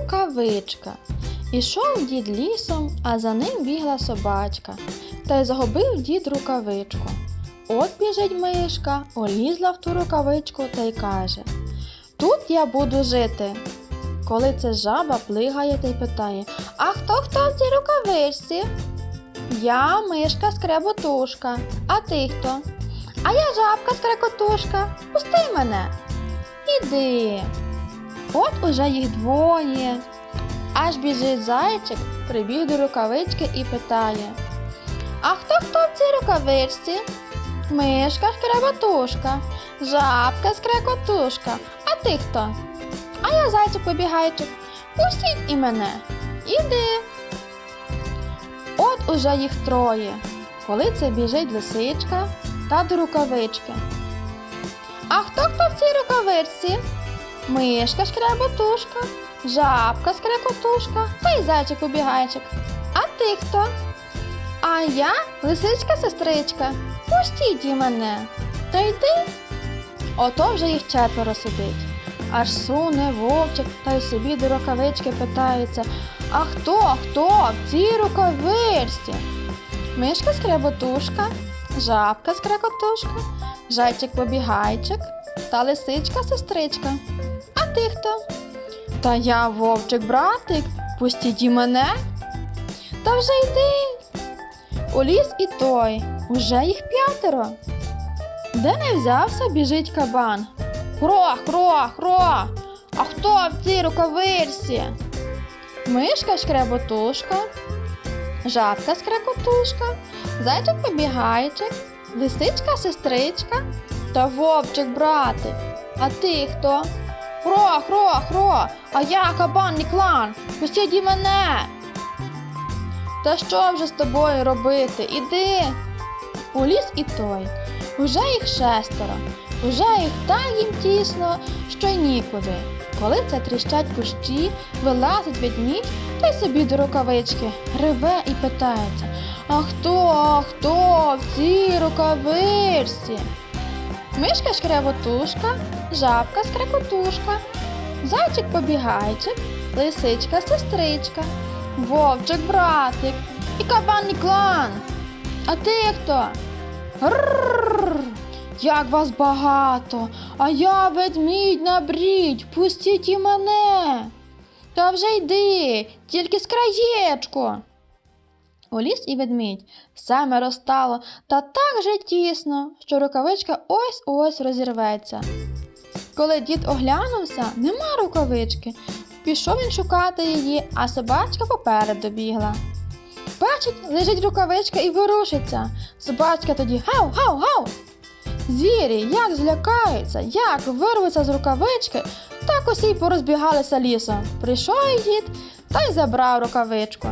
Рукавичка. Ішов дід лісом, а за ним бігла собачка. Та й загубив дід рукавичку. От біжить мишка, олізла в ту рукавичку та й каже: Тут я буду жити. Коли це жаба плигає та й питає: А хто хто в цій рукавичці? Я мишка скреботушка. А ти хто? А я жабка скрекотушка. Пусти мене. Іди. От уже їх двоє. Аж біжить зайчик, прибіг до рукавички і питає: А хто хто в цій рукавичці? Мишка шкреботушка, жабка скрекотушка. А ти хто? А я зайчик побігайчик. Пустіть і мене. Іди. От уже їх троє. Коли це біжить лисичка та до рукавички. А хто хто в цій рукавичці? Мишка шкреботушка, жабка скрекотушка та й зайчик побігайчик. А ти хто? А я лисичка сестричка. Пустіть і мене. Та йди. Ото вже їх четверо сидить. Аж суне вовчик та й собі до рукавички питається: А хто, хто в цій рукавичці? Мишка скреботушка, жабка скрекотушка, зайчик побігайчик та лисичка сестричка. А ти хто? Та я вовчик братик, пустіть і мене. Та вже йди. У ліс і той, уже їх п'ятеро. Де не взявся, біжить кабан. Хро, хро, хро. А хто в цій рукавичці? Мишка шкреботушка, жабка скрекотушка, зайчик побігайчик, лисичка сестричка та вовчик братик. А ти хто? Хро, хро, хро, а я кабан і клан. Пустіть і мене. Та що вже з тобою робити? Іди. У ліс і той. Уже їх шестеро, уже їх так їм тісно, що й нікуди. Коли це тріщать кущі, вилазить ведмідь та й собі до рукавички, реве і питається: А хто, хто в цій рукавичці? Мишка шкреботушка, жабка скрекотушка, зайчик побігайчик, лисичка сестричка, вовчик братик і кабан і клан. А ти хто? Рррррр, як вас багато, а я ведмідь на пустіть і мене. Та вже йди, тільки з краєчку. У ліс і ведмідь саме розстало та так же тісно, що рукавичка ось ось розірветься. Коли дід оглянувся, нема рукавички. Пішов він шукати її, а собачка попереду бігла. Бачить, лежить рукавичка і ворушиться. Собачка тоді гав, гав, гав. Звірі як злякаються, як вирвуться з рукавички, так усі й порозбігалися лісом. Прийшов дід та й забрав рукавичку.